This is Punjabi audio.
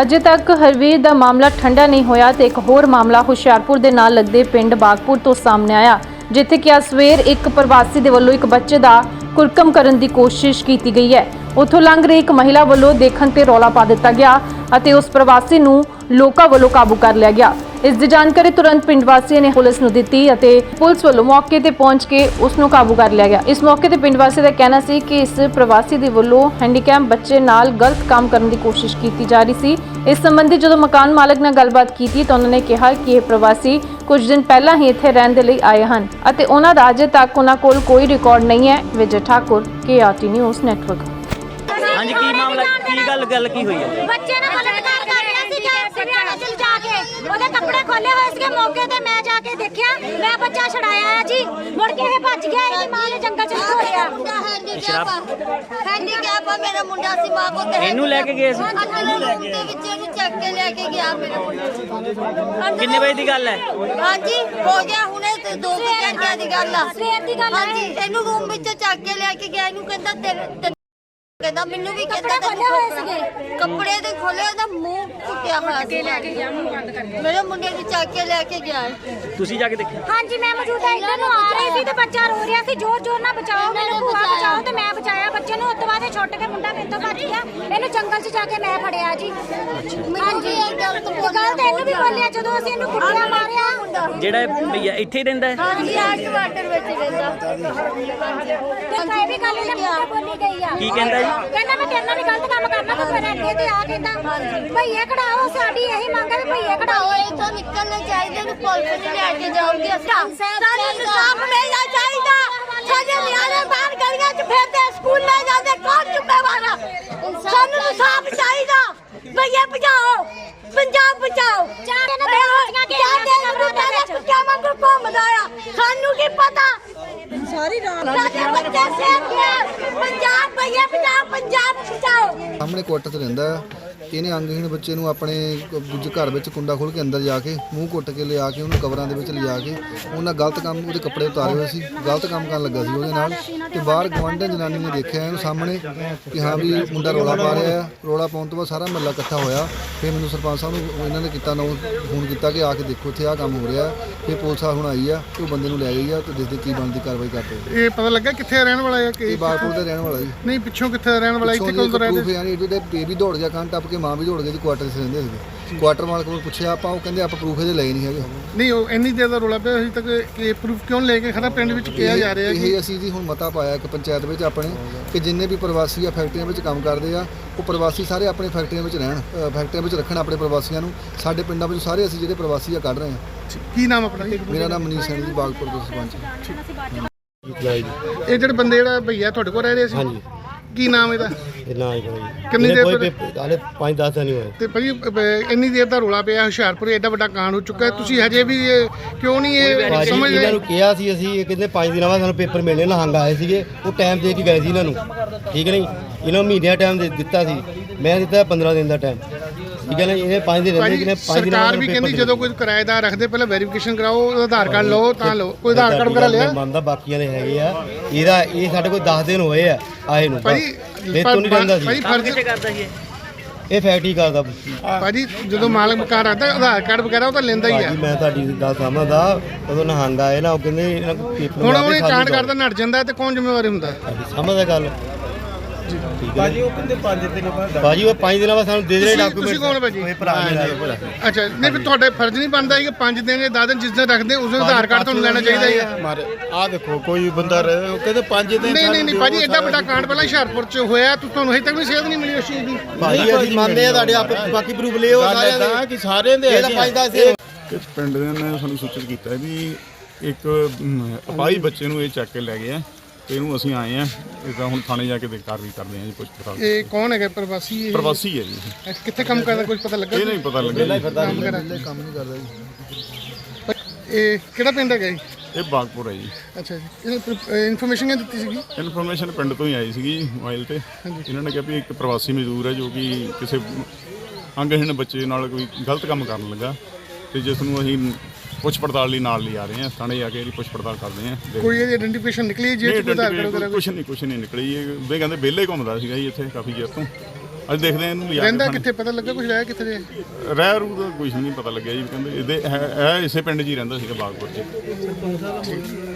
ਅਜੇ ਤੱਕ ਹਰਵੀਰ ਦਾ ਮਾਮਲਾ ਠੰਡਾ ਨਹੀਂ ਹੋਇਆ ਤੇ ਇੱਕ ਹੋਰ ਮਾਮਲਾ ਹੁਸ਼ਿਆਰਪੁਰ ਦੇ ਨਾਲ ਲੱਗਦੇ ਪਿੰਡ ਬਾਗਪੁਰ ਤੋਂ ਸਾਹਮਣੇ ਆਇਆ, ਜਿੱਥੇ ਕਿ ਅੱਜ ਸਵੇਰ ਇੱਕ ਪ੍ਰਵਾਸੀ ਦੇ ਵੱਲੋਂ ਇੱਕ ਬੱਚੇ ਦਾ ਕੁਰਕਮ ਕਰਨ ਦੀ ਕੋਸ਼ਿਸ਼ ਕੀਤੀ ਗਈ ਹੈ। ਉੱਥੋਂ ਲੰਘ ਰਹੀ ਇੱਕ ਮਹਿਲਾ ਵੱਲੋਂ ਦੇਖਣ ਤੇ ਰੌਲਾ ਪਾ ਦਿੱਤਾ ਗਿਆ ਅਤੇ ਉਸ ਪ੍ਰਵਾਸੀ ਨੂੰ ਲੋਕਾਂ ਵੱਲੋਂ ਕਾਬੂ ਕਰ ਲਿਆ ਗਿਆ। ਇਸ ਦੀ ਜਾਣਕਾਰੀ ਤੁਰੰਤ ਪਿੰਡ ਵਾਸੀਆਂ ਨੇ ਪੁਲਿਸ ਨੂੰ ਦਿੱਤੀ ਅਤੇ ਪੁਲਿਸ ਵੱਲੋਂ ਮੌਕੇ ਤੇ ਪਹੁੰਚ ਕੇ ਉਸ ਨੂੰ ਕਾਬੂ ਕਰ ਲਿਆ ਗਿਆ। ਇਸ ਮੌਕੇ ਤੇ ਪਿੰਡ ਵਾਸੀ ਦਾ ਕਹਿਣਾ ਸੀ ਕਿ ਇਸ ਪ੍ਰਵਾਸੀ ਦੇ ਵੱਲੋਂ ਹੈਂਡੀਕੈਪ ਬੱਚੇ ਨਾਲ ਗਲਤ ਕੰਮ ਕਰਨ ਦੀ ਕੋਸ਼ਿਸ਼ ਕੀਤੀ ਜਾ ਰਹੀ ਸੀ। ਇਸ ਸੰਬੰਧੀ ਜਦੋਂ ਮਕਾਨ ਮਾਲਕ ਨਾਲ ਗੱਲਬਾਤ ਕੀਤੀ ਤਾਂ ਉਹਨਾਂ ਨੇ ਕਿਹਾ ਕਿ ਇਹ ਪ੍ਰਵਾਸੀ ਕੁਝ ਦਿਨ ਪਹਿਲਾਂ ਹੀ ਇੱਥੇ ਰਹਿਣ ਦੇ ਲਈ ਆਏ ਹਨ ਅਤੇ ਉਹਨਾਂ ਦਾ ਅਜੇ ਤੱਕ ਉਹਨਾਂ ਕੋਲ ਕੋਈ ਰਿਕਾਰਡ ਨਹੀਂ ਹੈ। Vijay Thakur KRT news network. ਹਾਂਜੀ ਕੀ ਮਾਮਲਾ ਕੀ ਗੱਲ ਗੱਲ ਕੀ ਹੋਈ ਹੈ? ਬੱਚੇ ਨੇ ਬਲਾਤਕਾਰ ਕਰ ਰਿਹਾ ਸੀ ਕਿ ਹਰਿਆਣਾ ਚ ਜਾ ਕੇ ਉਹਦੇ ਕੱਪੜੇ ਖੋਲੇ ਹੋਏ ਸੀਗੇ ਮੌਕੇ ਤੇ ਮੈਂ ਜਾ ਕੇ ਦੇਖਿਆ ਮੈਂ ਬੱਚਾ ਛੜਾਇਆ ਆ ਜੀ। ਮੁੜ ਕੇ ਇਹ ਭੱਜ ਗਿਆ ਇਹਦੀ ਮਾਂ ਨੇ ਜੰਗਲ ਚ ਛੋੜਿਆ ਸ਼ਰਾਬ। ਹੈਂਡੀਕੈਪ ਆ ਮੇਰਾ ਮੁੰਡਾ ਸੀ ਮਾਂ ਕੋ ਤੇ ਇਹਨੂੰ ਲੈ ਕੇ ਗਏ ਸੀ? ਅੰਦਰ ਰੂਮ ਦੇ ਵਿੱਚ ਇਹਨੂੰ ਚੱਕ ਕੇ ਲੈ ਕੇ ਗਿਆ ਮੇਰਾ ਮੁੰਡਾ। ਕਿੰਨੇ ਵਜੇ ਦੀ ਗੱਲ ਹੈ? ਹਾਂਜੀ ਹੋ ਗਿਆ ਹੁਣੇ ਤੇ ਦੋ ਕੁ ਘੰਟਿਆਂ ਦੀ ਗੱਲ ਆ। ਸਵੇਰ ਦੀ ਗੱਲ ਹੈ। ਹਾਂਜੀ ਇਹਨੂੰ ਰੂਮ ਵਿੱਚ ਚੱਕ ਕੇ ਲੈ ਕੇ ਗਿਆ ਇਹਨੂੰ ਕਹਿੰਦਾ ਕਹਿੰਦਾ ਮੈਨੂੰ ਵੀ ਕਹਿੰਦਾ ਕੱਪੜੇ ਤੈਨੂੰ ਖੋਲੇ ਹੋਏ ਸੀਗੇ। ਕੱਪੜੇ ਦੇ ਖੋਲੇ ਉਹਦਾ ਮੂੰਹ ਕੁੱਟਿਆ ਹੋਇਆ ਕੇ ਲੈ ਕੇ ਗਿਆ ਮੂੰਹ ਬੰਦ ਕਰਕੇ। ਮੇਰੇ ਮੁੰਡੇ ਨੂੰ ਚੱਕ ਕੇ ਲੈ ਕੇ ਗਿਆ। ਹੈ। ਤੁਸੀਂ ਜਾ ਕੇ ਦੇਖਿਆ? ਹਾਂਜੀ ਮੈਂ ਮੌਜੂਦਾ ਇੱਧਰ ਨੂੰ ਆ ਰਹੀ ਸੀ ਤੇ ਬੱਚਾ ਰੋ ਰਿਹਾ ਸੀ। ਜ਼ੋਰ ਜ਼ੋਰ ਨਾਲ ਬਚਾਓ ਮੈਨੂੰ ਭੂਆ ਬਚਾਓ ਤੇ ਮੈਂ ਬਚਾਇਆ। ਬੱਚੇ ਨੂੰ ਉਸ ਤੋਂ ਬਾਅਦ ਇਹ ਛੁੱਟ ਕੇ ਮੁੰਡਾ ਮੇਰੇ ਤੋਂ ਭੱਜ ਗਿਆ। ਇਹਨੂੰ ਜੰਗਲ 'ਚ ਜਾ ਕੇ ਮੈਂ ਫੜਿਆ ਜੀ। ਹਾਂਜੀ। ਇਹ ਗਲਤ ਗੱਲ ਤਾਂ ਇਹਨੂੰ ਵੀ ਬੋਲਿਆ ਜਦੋਂ ਅਸੀਂ ਇਹਨੂੰ ਕੁੱਟਿਆ ਮਾਰਿਆ ਜਿਹੜਾ ਇਹ ਭਈਆ ਇੱਥੇ ਹੀ ਰਹਿੰਦਾ ਹੈ? ਹਾਂਜੀ ਆਟ ਵਾਟਰ ਵਿੱਚ ਰਹਿੰਦਾ। ਤੇ ਮੈਂ ਵੀ ਗੱਲ ਇਹਨੇ ਮੁੰਡੇ ਬੋਲੀ ਗਈ ਆ। ਕੀ ਕਹਿੰਦਾ ਜੀ? ਕਹਿੰਦਾ ਮੈਂ ਤੇਰੇ ਨਾਲ ਵੀ ਗਲਤ ਕੰਮ ਕਰਨਾ ਤੂੰ ਮੇਰੇ ਅੱਗੇ ਤੇ ਆ ਕਹਿੰਦਾ ਭਈਏ ਕਢਾਓ ਸਾਡੀ ਇਹੀ ਮੰਗ ਹੈ ਵੀ ਭਈਏ ਕਢਾਓ ਇੱਥੋਂ ਨਿਕਲਣੇ ਚਾਹੀਦੇ ਨੂੰ ਪੁਲਿਸ ਨੇ ਲੈ ਕੇ ਜਾਊਗੀ। ਸਾਨੂੰ ਇਨਸਾਫ ਮਿਲਣਾ ਚਾਹੀਦਾ। ਸਾਡੇ ਨਿਆਣੇ ਬਾਹਰ ਗਲੀਆਂ 'ਚ ਫਿਰਦੇ ਸਕੂਲ ਲੈ ਜਾਂਦੇ ਕੌਣ ਜ਼ਿੰਮੇਵਾਰ ਆ ਸਾਨੂੰ ਇਨਸਾਫ ਚਾਹੀਦਾ। ਭਈਏ ਬਚਾਓ ਪੰਜਾਬ ਬਚਾਓ ਚਾਰ ਦਿਨ ਪਹਿਲਾਂ ਬੱਚੀਆਂ ਘੇਰੀਆਂ ਸਾਡੇ ਸੀ ਨੂੰ ਮੇਰੇ ਕੁੱਤਿਆਂ ਵਾਂਗੂ ਘੁੰਮਦਾ ਆ ਸਾਨੂੰ ਕੀ ਪਤਾ ਸਾਰੀ ਰਾਤ ਸਾਡੇ ਬੱਚੇ ਸੇਫ ਨੇ ਪੰਜਾਬ ਭਈਏ ਬਚਾਓ ਪੰਜਾਬ ਬਚਾਓ ਸਾਹਮਣੇ ਕੁੱਟ ਤੇ ਰਹਿੰਦਾ ਇਹਨੇ ਅੰਗਹੀਣ ਬੱਚੇ ਨੂੰ ਆਪਣੇ ਕ- ਦੂਜੇ ਘਰ ਵਿੱਚ ਕੁੰਡਾ ਖੋਲ ਕੇ ਅੰਦਰ ਜਾ ਕੇ ਮੂੰਹ ਕੁੱਟ ਕੇ ਲਿਆ ਕੇ ਉਹਨੂੰ ਕਬਰਾਂ ਦੇ ਵਿੱਚ ਲਿਜਾ ਕੇ ਉਹਨਾਂ ਗਲਤ ਕੰਮ ਉਹਦੇ ਕੱਪੜੇ ਉਤਾਰੇ ਹੋਏ ਸੀ ਗਲਤ ਕੰਮ ਕਰਨ ਲੱਗਾ ਸੀ ਉਹਦੇ ਨਾਲ। ਤੇ ਬਾਹਰ ਗਵਾਂਢਣ ਜਨਾਨੀ ਨੇ ਦੇਖਿਆ ਇਹਨੂੰ ਸਾਹਮਣੇ ਕਿ ਹਾਂ ਵੀ ਮੁੰਡਾ ਰੋਲਾ ਪਾ ਰਿਹਾ ਆ ਰੋਲਾ ਪਾਉਣ ਤੋਂ ਬਾਅਦ ਸਾਰਾ ਮਹੱਲਾ ਇਕੱਠਾ ਹੋਇਆ। ਫਿਰ ਮੈਨੂੰ ਸਰਪੰਚ ਸਾਹਿਬ ਨੂੰ ਇਹਨਾਂ ਨੇ ਕੀਤਾ ਨੋ ਫੋਨ ਕੀਤਾ ਕਿ ਆ ਕੇ ਦੇਖੋ ਇੱਥੇ ਆ ਕੰਮ ਹੋ ਰਿਹਾ ਫਿਰ ਪੁਲਿਸ ਆ ਹੁਣ ਆਈ ਆ ਤੇ ਉਹ ਬੰਦੇ ਨੂੰ ਲੈ ਗਈ ਆ ਤੇ ਦੇਖਦੇ ਕੀ ਬਣਦੀ ਕਾਰਵਾਈ ਕਰਦੇ ਇਹ ਪਤਾ ਲੱਗਾ ਕਿੱਥੇ ਰਹਿਣ ਵਾਲਾ ਹੈ ਕਿ ਇਹ ਬਾਗਪੁਰ ਦੇ ਰਹਿਣ ਵਾਲਾ ਜੀ। ਨਹੀਂ ਪਿੱਛੋਂ ਕਿੱਥੇ ਰਹਿਣ ਵਾਲਾ ਇੱਥੇ ਕੋਲ ਰਹਿੰਦੇ? ਪ੍ਰੂਫ ਯਾਨੀ ਇਹਦੇ ਬੇਬੀ ਦੌੜ ਗਿਆ ਕੰਨ ਟੱਪ ਕੇ ਮਾਂ ਵੀ ਦੌੜ ਗਈ ਜੀ ਕੁਆਟਰ 'ਚ ਰਹਿੰਦੇ ਸੀਗੇ। ਕੁਆਟਰ ਮਾਲਕ ਨੂੰ ਪੁੱਛਿਆ ਆਪਾਂ ਉਹ ਕਹਿੰਦੇ ਆਪਾਂ ਪ੍ਰੂਫ ਇਹਦੇ ਲਏ ਨਹੀਂ ਹੈਗੇ ਨਹੀਂ ਉਹ ਇੰਨੀ ਦੇਰ ਦਾ ਰੋਲਾ ਪਿਆ ਹਜੇ ਤੱਕ ਕਿ ਪ੍ਰੂਫ ਕਿਉਂ ਲੈ ਕੇ ਖੜਾ ਪਿੰਡ ਵਿੱਚ ਕਿਹਾ ਜਾ ਰਿਹਾ ਕਿ ਇਹ ਅਸੀਂ ਜੀ ਹੁਣ ਮਤਾ ਪਾਇਆ ਇੱਕ ਪੰਚਾਇਤ ਵਿੱਚ ਆਪਣੇ ਕਿ ਜਿੰਨੇ ਵੀ ਪ੍ਰਵਾਸੀ ਆ ਫੈਕਟਰੀਆਂ ਵਿੱਚ ਕੰਮ ਕਰਦੇ ਆ ਉਹ ਪ੍ਰਵਾਸੀ ਸਾਰੇ ਆਪਣੇ ਫੈਕਟਰੀਆਂ ਵਿੱਚ ਰਹਿਣ ਅ, ਫੈਕਟਰੀਆਂ ਵਿੱਚ ਰੱਖਣ ਆਪਣੇ ਪ੍ਰਵਾਸੀਆਂ ਨੂੰ। ਸਾਡੇ ਪਿੰਡਾਂ ਵਿੱਚ ਸਾਰੇ ਅਸੀਂ ਜਿਹੜੇ ਪ੍ਰਵਾਸੀ ਆ ਕੱਢ ਰਹੇ ਆ। ਕੀ ਨਾਮ ਆਪਣਾ? ਮੇਰਾ ਨਾਮ ਮਨੀਸ਼ ਜੀ ਬਾਗਪੁਰ ਤੋਂ ਸਰਪੰਚ। ਇਹ ਜਿਹੜੇ ਬੰਦੇ ਜਿਹੜਾ ਭਈਆ ਤੁਹਾਡੇ ਕੋਲ ਰਹਿ ਰਹੇ ਸੀ? ਹਾਂਜੀ। ਕੀ ਨਾਮ ਇਹਦਾ? ਇਹ ਨਾ ਹੀ ਕੋਈ। ਕਿੰਨੀ ਦੇਰ ਕੋਈ ਹਾਲੇ 5-10 ਦਿਨ ਹੀ ਹੋਏ। ਤੇ ਅਹ, ਇੰਨੀ ਦੇਰ ਦਾ ਰੋਲਾ ਪਿਆ ਹੁਸ਼ਿਆਰਪੁਰ ਐਡਾ ਵੱਡਾ ਕਾਂਡ ਹੋ ਚੁੱਕਾ ਹੈ। ਤੁਸੀਂ ਹਜੇ ਵੀ ਇਹ ਕਿਉਂ ਨਹੀਂ ਇਹ ਭਾਜੀ ਸਮਝ ਇਹਨਾਂ ਰਹੇ ਨੂੰ ਕਿਹਾ ਸੀ ਅਸੀਂ ਇਹ ਕਹਿੰਦੇ 5 ਦਿਨਾਂ ਬਾਅਦ ਸਾਨੂੰ ਪੇਪਰ ਮਿਲਣੇ ਲਹੰਗ ਆਏ ਸੀਗੇ। ਉਹ ਟਾਈਮ ਦੇ ਕੇ ਗਏ ਸੀ ਇਹਨਾਂ ਨੂੰ। ਠੀਕ ਨਹੀਂ? ਇਹਨਾਂ ਨੂੰ ਮਹੀਨਿਆਂ ਟਾਈਮ ਦੇ ਦਿੱਤਾ ਸੀ। ਮੈਂ ਦਿੱਤਾ 15 ਦਿਨ ਦਾ ਟਾਈਮ ਠੀਕ ਹੈ ਨਾ ਇਹਨੇ 5 ਦਿਨ ਰਹਿੰਦੇ ਭਾਜੀ ਕਿਨੇ 5 ਦਿਨਾਂ ਸਰਕਾਰ ਵੀ ਕਹਿੰਦੀ ਜਦੋਂ ਕੋਈ ਕਿਰਾਏਦਾਰ ਰੱਖਦੇ ਪਹਿਲਾਂ ਵੈਰੀਫਿਕੇਸ਼ਨ ਕਰਾਓ ਉਹਦਾ ਆਧਾਰ ਕਾਰਡ ਲਓ ਤਾਂ ਲਓ ਕੋਈ ਆਧਾਰ ਕਾਰਡ ਵਗੈਰਾ ਲਿਆ? ਮੰਨਦਾ ਬਾਕੀਆਂ ਦੇ ਹੈਗੇ ਆ। ਇਹਦਾ ਇਹ ਸਾਡੇ ਕੋਲ 10 ਦਿਨ ਹੋਏ ਆ ਆਏ ਨੂੰ ਭਾਜੀ ਇਹ ਤੋਂ ਨਹੀਂ ਰਹਿੰਦਾ ਸੀ ਕੰਮ ਫਰਜ਼ ਕਰਦਾ ਸੀ ਇਹ? ਇਹ ਫੈਕਟਰੀ ਕਰਦਾ ਭਾਜੀ ਜਦੋਂ ਮਾਲਕ ਮਕਾਨ ਰੱਖਦਾ ਆਧਾਰ ਕਾਰਡ ਵਗੈਰਾ ਉਹ ਤਾਂ ਲੈਂਦਾ ਹੀ ਆ। ਮੈਂ ਤੁਹਾਡੀ ਗੱਲ ਸਮਝਦਾ ਉਦੋਂ ਨਹੰਗ ਆਏ ਨਾ ਉਹ ਕਹਿੰਦੇ ਹੁਣ ਉਹਨੇ ਕਾਂਡ। ਕਰਦਾ ਨੱਟ ਜਾਂਦਾ ਤੇ ਕੌਣ ਜ਼ਿੰਮੇਵਾਰ ਹੁੰਦਾ? ਸਮਝਦਾ ਗੱਲ। ਭਾਜੀ ਉਹ ਕਹਿੰਦੇ 5 ਦਿਨ ਬਾਅਦ ਭਾਜੀ ਉਹ 5 ਦਿਨਾਂ ਬਾਅਦ ਸਾਨੂੰ ਦੇ ਦੇ ਤੁਸੀਂ- ਡਾਕੂਮੈਂਟ ਤੁਸੀਂ ਕੌਣ ਭਾਜੀ? ਭਰਾ ਮੇਰਾ ਅੱਛਾ ਨਹੀਂ ਫਿਰ ਤੁਹਾਡੇ ਫਰਜ਼ ਨਹੀਂ ਬਣਦਾ ਕਿ 5 ਦਿਨ ਜਾਂ 10 ਦਿਨ ਜਿਸ ਦਿਨ ਰੱਖਦੇ ਉਸ ਦਿਨ ਆਧਾਰ ਕਾਰਡ ਤੁਹਾਨੂੰ ਲੈਣਾ ਚਾਹੀਦਾ ਹੈ ਮਾਰੇ। ਆ ਦੇਖੋ ਕੋਈ ਬੰਦਾ ਰਹੇ ਉਹ ਕਹਿੰਦੇ ਪੰਜ ਦਿਨ ਨਹੀਂ ਨਹੀਂ ਨਹੀਂ ਭਾਜੀ ਐਡਾ ਵੱਡਾ ਕਾਂਡ ਪਹਿਲਾਂ ਹੁਸ਼ਿਆਰਪੁਰ ਚ ਹੋਇਆ ਤੁ- ਤੁਹਾਨੂੰ ਹਜੇ ਤੱਕ ਵੀ ਸੇਧ ਨਹੀਂ ਮਿਲੀ ਉਸ ਚੀਜ਼ ਦੀ। ਭਾਜੀ ਅਸੀਂ ਮੰਨਦੇ ਆ ਤੁਹਾਡੇ ਆਪ ਬਾਕੀ ਪ੍ਰੂਫ ਲਿਓ ਸਾਰਿਆਂ ਦੇ। ਕਿ ਸਾਰਿਆਂ ਦੇ ਇਹਦਾ ਹੈਗੇ ਆ। 5 10 ਕਿ ਪਿੰਡ ਦੇ ਨੇ ਸਾਨੂੰ ਸੂਚਿਤ ਕੀਤਾ ਹੈ ਵੀ ਇੱਕ ਅਮ, ਅਪਾਹਜ ਬੱਚੇ ਨੂੰ ਇਹ ਚੱਕ ਕੇ ਲੈ ਗਏ ਆ। ਤੇ ਇਹਨੂੰ ਅਸੀਂ ਆਏ ਆ ਇਹਦਾ ਹੁਣ ਥਾਣੇ ਜਾ ਕੇ ਦੇ ਕਾਰਵਾਈ ਕਰਦੇ ਆ ਜੀ ਪੁੱਛ ਪੜਤਾਲ ਇਹ ਕੌਣ ਹੈਗਾ? ਪ੍ਰਵਾਸੀ ਇਹ? ਪ੍ਰਵਾਸੀ ਹੈ ਜੀ। ਇਹ ਕਿੱਥੇ ਕੰਮ ਕਰਦਾ? ਕੁਝ ਪਤਾ ਲੱਗਾ? ਇਹ ਨਹੀਂ ਪਤਾ ਲੱਗਿਆ ਜੀ। ਕੰਮ ਨਹੀਂ ਕਰਦਾ ਜੀ। ਇਹ ਕਿਹੜਾ ਪਿੰਡ ਹੈਗਾ ਜੀ? ਇਹ ਬਾਗਪੁਰ ਹੈ ਜੀ। ਅੱਛਾ ਜੀ। ਇਹ ਇਨਫੋਰਮੇਸ਼ਨ ਕਿਹਨੇ ਦਿੱਤੀ ਸੀਗੀ? ਇਨਫੋਰਮੇਸ਼ਨ ਪਿੰਡ ਤੋਂ ਹੀ ਆਈ ਸੀਗੀ ਮੋਬਾਈਲ ਤੇ। ਇਹਨਾਂ ਨੇ ਕਿਹਾ ਵੀ ਇੱਕ ਪ੍ਰਵਾਸੀ ਮਜ਼ਦੂਰ ਹੈ ਜੋ ਕਿ ਕਿਸੇ ਅੰਗਹੀਣ ਬੱਚੇ ਨਾਲ ਕੋਈ ਗਲਤ ਕੰਮ ਕਰਨ ਲੱਗਾ ਤੇ ਜਿਸ ਨੂੰ ਅਸੀਂ ਪੁੱਛ ਪੜਤਾਲ ਲਈ ਨਾਲ ਲਿਆ ਰਹੇ ਆ ਥਾਣੇ ਜਾ ਕੇ ਇਹਦੀ ਪੁੱਛ ਪੜਤਾਲ ਕਰਦੇ ਆ ਕੋਈ ਇਹਦੀ ਆਇਡੈਂਟੀਫਿਕੇਸ਼ਨ ਨਿਕਲੀ ਹੈ ਜੇ ਕੋਈ ਆਧਾਰ ਕਾਰਡ ਵਗੈਰਾ ਕੁਝ ਨਹੀਂ ਕੁਝ ਨਹੀਂ ਨਿਕਲੀ ਇਹ ਵੇ ਕਹਿੰਦੇ ਵਿਹਲੇ ਘੁੰਮਦਾ ਸੀਗਾ ਜੀ ਇੱਥੇ ਕਾਫੀ ਚਿਰ ਤੋਂ। ਅੱਜ ਦੇਖਦੇ ਆ ਇਹਨੂੰ ਲਿਆ ਕੇ ਰਹਿੰਦਾ ਥਾਣੇ। ਕਿੱਥੇ? ਪਤਾ ਲੱਗਾ ਕੁਝ ਰਹਿ ਕਿੱਥੇ ਦੇ ਰਹਿ ਰੂ ਦਾ ਕੁਝ ਨਹੀਂ ਪਤਾ ਲੱਗਿਆ ਜੀ ਕਹਿੰਦੇ ਇਹਦੇ ਹੈ ਹੈ ਇਸੇ ਪਿੰਡ 'ਚ ਹੀ ਰਹਿੰਦਾ ਸੀਗਾ ਬਾਗਪੁਰ 'ਚ।